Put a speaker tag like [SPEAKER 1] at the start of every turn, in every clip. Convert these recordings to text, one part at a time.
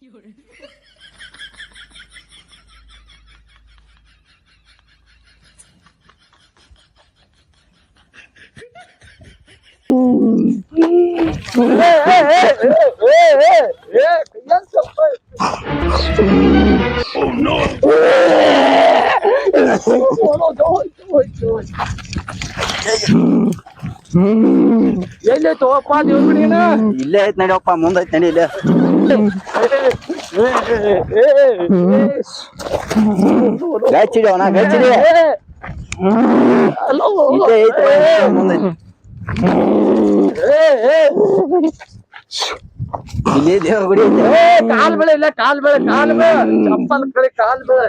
[SPEAKER 1] 有人。Mm-hmm. ಎಲ್ಲಿ ದೇವ್ರ ಗುಡಿನ
[SPEAKER 2] ಇಲ್ಲೇ ಐತ್ ನಡಿಯಪ್ಪ ಮುಂದೆ ಐತ್ ನಡಿ ಇಲ್ಲೇ. ಗಚ್ಚಿಡಿ ಅವನ ಗಚ್ಚಿಡಿ ಇಲ್ಲೇ ಐತ್ ಮುಂದ್ ಐತ್. ಇಲ್ಲಿ ದೇವ್ರ ಗುಡಿ
[SPEAKER 1] ಕಾಲ್ ಬೆಳೆ ಇಲ್ಲ ಕಾಲ್ ಬೆಳೆ ಕಾಲ್ ಬೆಳೆ. ಚಪ್ಪಲ್ ಕಡೆ ಕಾಲ್ ಬೆಳೆ.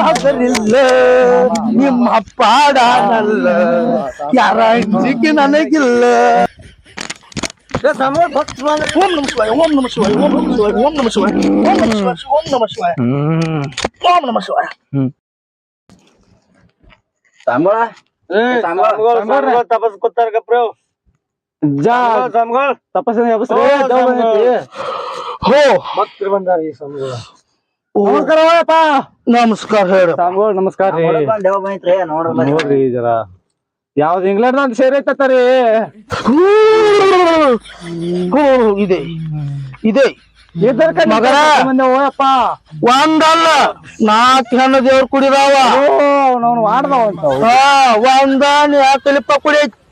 [SPEAKER 3] ಹಸರಿಲ್ಲ ನಿಮ್ಮ ಪಾಡಲ್ಲ ಯಾರ ಅಂಜಿಕೆ ನನಗಿಲ್ಲ. ಓಂ ನಮ ಶಿವಾಯ ಓಂ ನಮ ಶಿವಾಯ ಓಂ ಓಂ ಓಂ
[SPEAKER 1] ಜಾ.
[SPEAKER 3] ಹೋ
[SPEAKER 1] ಮಕ್ರು ಬಂದಾರ ಈ
[SPEAKER 3] ಸಂಬಳ
[SPEAKER 1] ನಮಸ್ಕಾರಪ್ಪ
[SPEAKER 3] ನಮಸ್ಕಾರ ಹೇಳ.
[SPEAKER 1] ನಮಸ್ಕಾರ. ರೀ
[SPEAKER 2] ನೋಡ್ರಿ
[SPEAKER 1] ಜರ. ಯಾವ್ದು ಇಂಗ್ಲೆಂಡ್ ಅಂತ
[SPEAKER 3] ಸೇರಿ ಇದೆ. ಇದೆ.
[SPEAKER 1] ಓಯಪ್ಪ.
[SPEAKER 3] ಒಂದಲ್ಲ. ನಾಕ್ ಹೆಣ್ಣು ದೇವ್ರ ಕುಡಿದಾವ.
[SPEAKER 1] ಒಂದ್ ಮಾಡ್ದವ ಅಂತ.
[SPEAKER 3] ಹಾ ಒಂದ ಯಾಕಲಿಪ್ಪ ಕುಡಿ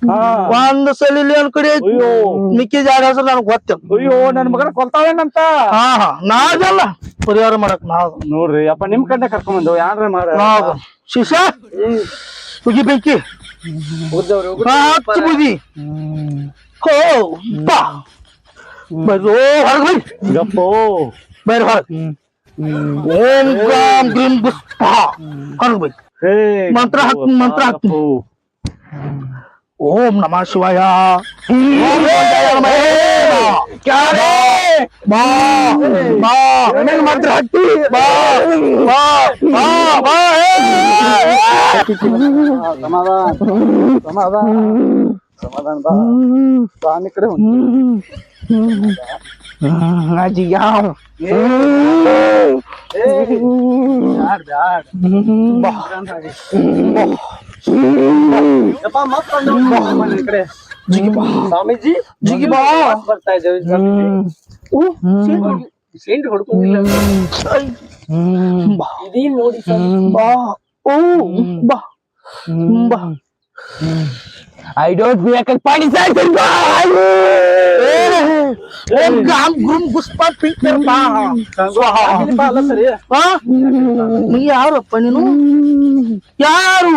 [SPEAKER 3] ಒಂದ್ ಸಲ ಇಲ್ಲಿ ಒಂದ್ ಕಡೆ ಮಿಕ್ಕಿ ಜಾಗ ಹೆಸರು ನನಗ್ ಗೊತ್ತ
[SPEAKER 1] ಅಯ್ಯೋ ನನ್ ಮಗನ ಕೊಲ್ತಾವೇನಂತ
[SPEAKER 3] ಹಾ ಹಾ. ನಾದಲ್ಲ ಪರಿಹಾರ ಮಾಡಕ್ ನಾದ್
[SPEAKER 1] ನೋಡ್ರಿ ಅಪ್ಪ ನಿಮ್ ಕಡೆ ಕರ್ಕೊಂಡ್ ಬಂದವ್. ಯಾರ
[SPEAKER 3] ನಾದ್ ಶಿಷ್ಯ? ಉಗಿ ಬೆಂಕಿ. ಹಚ್ಚಿ ಬುದಿ ಹೋ ಬಾ. ಬರ್ರಿ ಹೊರಗ್ ಬರ್ರಿ
[SPEAKER 1] ಗಪ್ಪೋ.
[SPEAKER 3] ಬೇರೆ ಹೊರಗ್. ಓಂ ಗ್ರಾಮ್ ಗ್ರೀಂ ಗುಸ್ ಹೊರಗ್
[SPEAKER 1] ಬೈ
[SPEAKER 3] ಮಂತ್ರ ಹಾಕ್ ಮಂತ್ರ ಹಾಕ್
[SPEAKER 1] ओम नमः शिवाय क्या
[SPEAKER 3] रे मंत्र हट्टी समाधान समाधान समाधान
[SPEAKER 1] ಸ್ವಾಮೀಜಿ
[SPEAKER 3] ಜಿಗಿಬಾ
[SPEAKER 1] ಬರ್ತಾ ಇದ್ದೇವೆ ಸೇಂಟ್ ಹೊಡ್ಕೊಂಡಿಲ್ಲ ಇದೇನ್ ನೋಡಿ
[SPEAKER 3] ಬಾ ಓ ಬಾ ಬಾ I don't think I can find it. गाम गुम घुसपा पिक कर पा स्वाहा मी यार
[SPEAKER 1] अपने यारू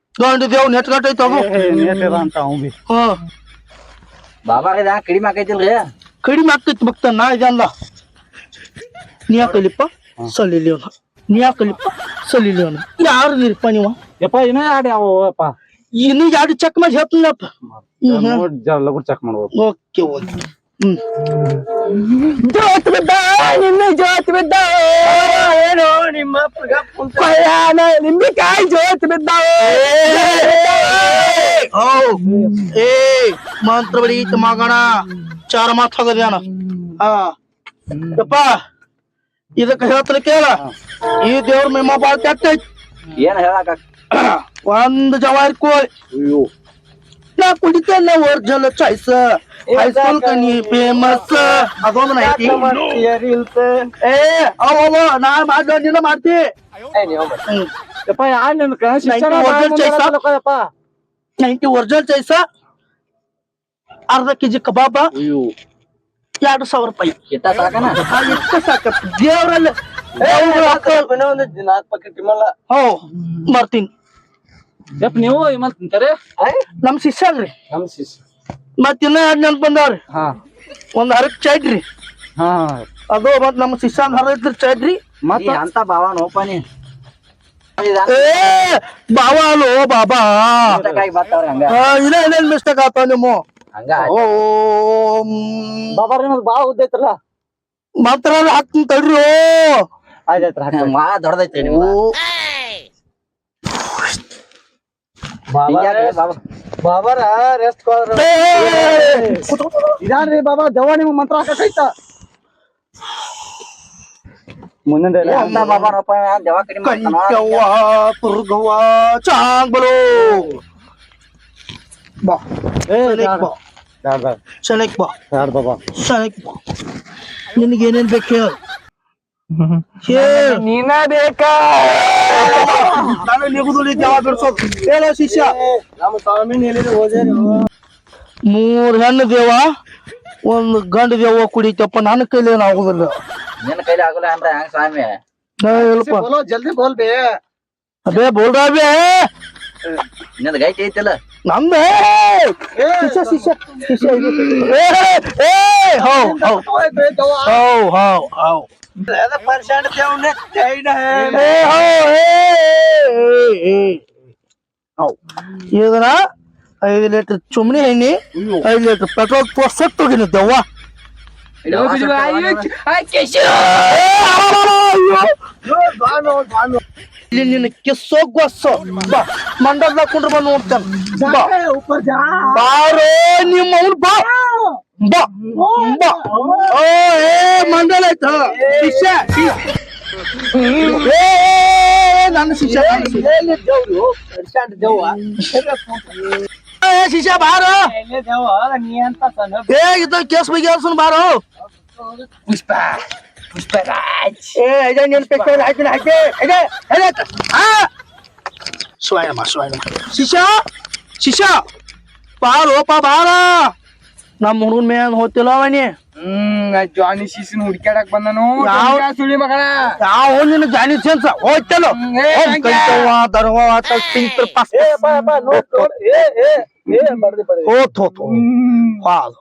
[SPEAKER 1] गांड
[SPEAKER 3] देव नेट काटे तो वो नेट काटता हूँ भी हाँ
[SPEAKER 1] बाबा के जहाँ
[SPEAKER 3] कीड़ी
[SPEAKER 2] मारके चल गया कीड़ी
[SPEAKER 3] मार के भक्त ना जान ला निया कलिपा चल लियो निया कलिपा चल लियो यार नीर पानी
[SPEAKER 1] वा एपा इने आड़े आओ
[SPEAKER 3] एपा इने जाड़ चक में
[SPEAKER 1] जत ना जा लगुर चक
[SPEAKER 3] ओके ओके ಹ್ಮ್ ಜೋತ್ ಬಿದ್ದ ನಿನ್ನ ಜೋತ್ ಬಿದ್ದ ಏನೋ ನಿಮ್ಮ ಕೊಯ್ಯಾನ ನಿಂಬಿಕಾಯಿ ಜೋತ್ ಬಿದ್ದ ಓ ಏ ಮಂತ್ರ ಬಡೀತ ಮಗಣ ಚಾರ ಮಾತು ಹೋಗದ್ಯಾನ ಹಾ ಯಪ್ಪ ಇದಕ್ಕೆ ಹೇಳ್ತಾನೆ ಕೇಳ ಈ ದೇವ್ರ ನಿಮ್ಮ ಬಾಳ್ ಕೆಟ್ಟ ಐತಿ
[SPEAKER 2] ಏನ್ ಹೇಳಾಕ
[SPEAKER 3] ಒಂದ್ ಜವಾರಿ ಕೋಳಿ
[SPEAKER 1] ಅಯ್ಯೋ
[SPEAKER 3] ನಾ ಕುಡಿತೇನೆ ಒರ್ಜಲ್ ಚಾಯ್ಸ್ ಹೈಸ್ಕೂಲ್ ಕನಿ ಫೇಮಸ್ ಅದೊಂದು ಐತಿ ಏ ಅವ ನಾ ಮಾಡ್ಲ ನೀನ ಮಾಡ್ತಿ
[SPEAKER 1] ಯಪ್ಪ ಯಾರ್ ನಿನ್ ಕಣ ಶಿಕ್ಷಣ
[SPEAKER 3] ನೈಂಟಿ ಒರ್ಜಿನಲ್?
[SPEAKER 1] ಯಪ್ಪ
[SPEAKER 3] ನೈಂಟಿ ಒರಿಜಿನಲ್ ಚೈಸ ಅರ್ಧ ಕೆಜಿ ಕಬಾಬ ಎರಡು ಸಾವಿರ ರೂಪಾಯಿ
[SPEAKER 2] ಇಟ್ಟ ಸಾಕನ
[SPEAKER 3] ಆ, ಇಷ್ಟ ಸಾಕಪ್ಪ ದೇವ್ರಲ್ಲಿ
[SPEAKER 2] ನಾಲ್ಕು ಪಕ್ಕ ತಿಮ್ಮಲ್ಲ
[SPEAKER 3] ಹೋ ಮಾಡ್ತೀನಿ
[SPEAKER 1] ಯಪ್ಪ ನೀವು ಮತ್ ತಿಂತಾರೆ
[SPEAKER 3] ನಮ್ ಶಿಷ್ಯ ಅಲ್ರಿ.
[SPEAKER 1] ನಮ್ ಶಿಷ್ಯ.
[SPEAKER 3] ಮತ್ ಇನ್ನ ಎರಡ್ ನೆನ್ಪ್ ಬಂದವ್ರಿ.
[SPEAKER 1] ಹಾ.
[SPEAKER 3] ಒಂದ್ ಹರಕ್ ಚೈಡ್ರಿ
[SPEAKER 1] ಹಾ.
[SPEAKER 3] ಅದು ಮತ್ ನಮ್ ಶಿಷ್ಯ ಹರ ಇದ್ರ ಚೈಡ್ರಿ
[SPEAKER 1] ಮತ್ತ
[SPEAKER 2] ಈ ಅಂತ ಬಾವ ನೋಪಾನಿ
[SPEAKER 3] ಏ ಬಾಬಾ. ಅಲ್ಲೋ ಬಾಬಾ ಇನ್ನ ಏನೇನ್ ಮಿಸ್ಟೇಕ್ ಆತ ನಿಮ್ಮ?
[SPEAKER 2] ಹಂಗ
[SPEAKER 3] ಓ.
[SPEAKER 1] ಬಾಬಾ ನಿಮ್ದು ಬಾಳ ಉದ್ದ ಐತ್ರಲ್ಲ
[SPEAKER 3] ಮಾತ್ರ ಹಾಕ್ತೀನಿ ತಡ್ರಿ ಓ.
[SPEAKER 2] ಮಾ ದೊಡ್ಡದೈತಿ ನಿಮ್ಮ
[SPEAKER 1] ಬಾಬಾರ ರೆಸ್ಟ್
[SPEAKER 3] ಏ, ಏ, ಕೂತ್ಕೊ.
[SPEAKER 1] ಇದಾನ್ರಿ ಬಾಬಾ ದವ ನಿಮ್ ಮಂತ್ರ ಹಾಕೈತ ಮುಂದೆ
[SPEAKER 2] ಏ, ಅಂತ ಬಾಬಾ ನೋಪ ದೆವ್ವ ಕಡಿಮೆ ಮಾಡ್ತಾನೋ?
[SPEAKER 3] ಕಂಚವ್ವ ತುರ್ಗವ್ವ ಚಾಂಗ್ ಬಲು ಬಾ ಶನಿಕ್ ಬಾ ಶನಿಕ್ ಬಾ
[SPEAKER 1] ಬಾಬಾ
[SPEAKER 3] ಶನಿಕ್ ಬಾ ನಿನಗೆ ಏನೇನ್ ಬೇಕು ಹೇಳ ಹೇಳ
[SPEAKER 1] ನೀನ ಬೇಕಾ
[SPEAKER 3] ಬಿಡ್ಸೋದು ಹೇಳ ಶಿಷ್ಯ
[SPEAKER 1] ನಮ್ಮ ಹೇಳಿದ್ರೆ ಹೋದೇನು
[SPEAKER 3] ಮೂರ್ ಹೆಣ್ಣು ದೇವ ಒಂದು ಗಂಡು ದೇವ ಕುಡಿತಪ್ಪ ನನ್ನ ಕೈಲಿ ಏನು ಆಗುದಿಲ್ಲ.
[SPEAKER 2] ನಿನ್ನ ಕೈಲಿ ಆಗಲ್ಲ ಅಂತ ಹೆಂಗ್ ಸ್ವಾಮಿ?
[SPEAKER 3] ನಾ ಹೇಳಪ್ಪ.
[SPEAKER 1] ಬೋಲೋ ಜಲ್ದಿ बे ಬೇ.
[SPEAKER 3] ಅದೇ रहा
[SPEAKER 2] ನಿಂದ ಗೈಟ್ ಐತಿಲ್ಲ?
[SPEAKER 3] ನಮ್ದೇ ಶಿಷ್ಯ ಶಿಷ್ಯ ಶಿಷ್ಯ ಇದನ್ನ ಐದು ಲೀಟರ್ ಚುಮ್ನಿ ಎಣ್ಣೆ ಐದು ಲೀಟರ್ ಪೆಟ್ರೋಲ್ ತೋರ್ಸಕ್ ಹೋಗಿನ ದೆವ್ವ. ಇಲ್ಲಿ ನಿನ್ನ ಕಿಸ್ಸೋ ಗೊಸ್ಸೋ ಬಾ ಮಂಡಲ್ದಾಗ ಕುಂಡ್ರ ಬಂದು ನೋಡ್ತಾನ. ಬಾ. ಬಾರೋ ನಿಮ್ಮ ಅವ್ನು ಬಾ ಬಾ. ಬಾ. ಓ ಏ ಮಂಡಲ ಆಯ್ತಾ? ಶಿಷ್ಯ ನನ್ನ ಶಿಷ್ಯ ಏ ಶಿಷ್ಯ. ಬಾರೋ. ಏ ಇದ್ದ ಕೇಸ್ ಬಗ್ಗೆ ಬಾರೋ.
[SPEAKER 1] ಪುಷ್ಪರಾಜ್
[SPEAKER 3] ಏ ಇದೆ ನಿನ್ ಪಿಕ್ಚರ್ ಹಾಕಿನ ಹಾಕಿ ಶಿವಾಯಮ್ಮ ಶಿಶ ಶಿಷ್ಯ ಬಾರೋಪ ಬಾರ ನಮ್ಮ ಹುಡುಗನ ಮೇನ್ ಹೋತಿಲ್ಲ ಅವನಿ
[SPEAKER 1] ಹ್ಮ್ ಜಾನಿ ಶಿಶಿನ ಹುಡ್ಕ್ಯಾಡಕ್ ಬಂದನು
[SPEAKER 3] ಯಾವ-
[SPEAKER 1] ಸುಳಿ ಮಗಳ
[SPEAKER 3] ಯಾವ ನಿನ್ನ ಜಾನಿ ಸೆನ್ಸ ಹೋಯ್ತಲ್ಲ ದರ್ವ ಪಾಸ್ ಹೋತ್ ಹೋತ್ ಹೋತ್ ಹಾದು